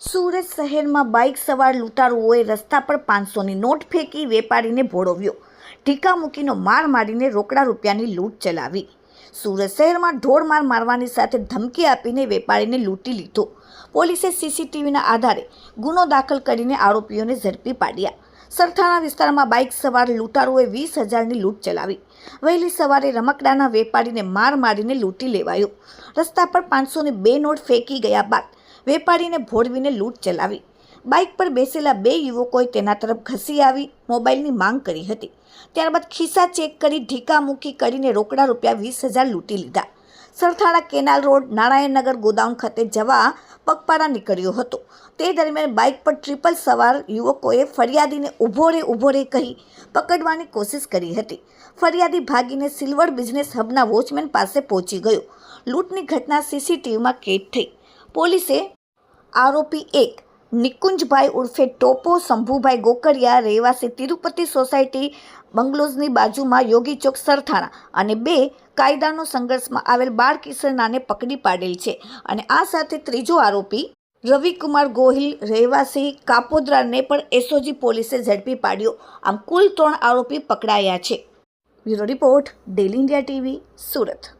સુરત શહેરમાં બાઇક સવાર લૂંટારુઓએ રસ્તા પર પાંચસોની નોટ ફેંકી વેપારીને ભોળવ્યો. ટીકા મૂકીનો માર મારીને રોકડા રૂપિયાની લૂંટ ચલાવી. સુરત શહેરમાં ઢોળ માર મારવાની સાથે ધમકી આપીને વેપારીને લૂંટી લીધો. પોલીસે સીસીટીવીના આધારે ગુનો દાખલ કરીને આરોપીઓને ઝડપી પાડ્યા. સરથાણા વિસ્તારમાં બાઇક સવાર લૂંટારોએ વીસ હજારની લૂંટ ચલાવી. વહેલી સવારે રમકડાના વેપારીને માર મારીને લૂંટી લેવાયો. રસ્તા પર પાંચસો બે નોટ ફેંકી ગયા બાદ વેપારીને ભોળવીને લૂંટ ચલાવી. બાઇક પર બેસેલા બે યુવકોએ તેના તરફ ઘસી આવી મોબાઈલની માંગ કરી હતી. ત્યારબાદ ખિસ્સા ચેક કરી ઢીકા મૂકી કરીને રોકડા રૂપિયા વીસ હજાર લૂંટી લીધા. Sarthana canal road Narayannagar godown ખાતે જવા પગપાળા નીકળ્યો હતો. તે દરમિયાન બાઇક પર ટ્રિપલ સવાર યુવકોએ ફરિયાદીને ઊભો રે ઊભો રે કહી પકડવાની કોશિશ કરી હતી. ફરિયાદી ભાગીને સિલ્વર બિઝનેસ હબના વોચમેન પાસે પહોંચી ગયો. લૂંટની ઘટના સીસીટીવીમાં કેદ થઈ. પોલીસે આરોપી એક નિકુંજભાઈ ઉર્ફે ટોપો શંભુભાઈ ગોકરિયા રહેવાસી તિરુપતિ સોસાયટી બંગલોઝની બાજુમાં યોગી ચોક સરથાણા અને બે કાયદાનો સંઘર્ષમાં આવેલ બાળ કિશોરનાને પકડી પાડેલ છે અને આ સાથે ત્રીજો આરોપી રવિકુમાર ગોહિલ રહેવાસી કાપોદ્રાને પણ એસઓજી પોલીસે ઝડપી પાડ્યો. આમ કુલ ત્રણ આરોપી પકડાયા છે. Bureau report daily India TV, Surat.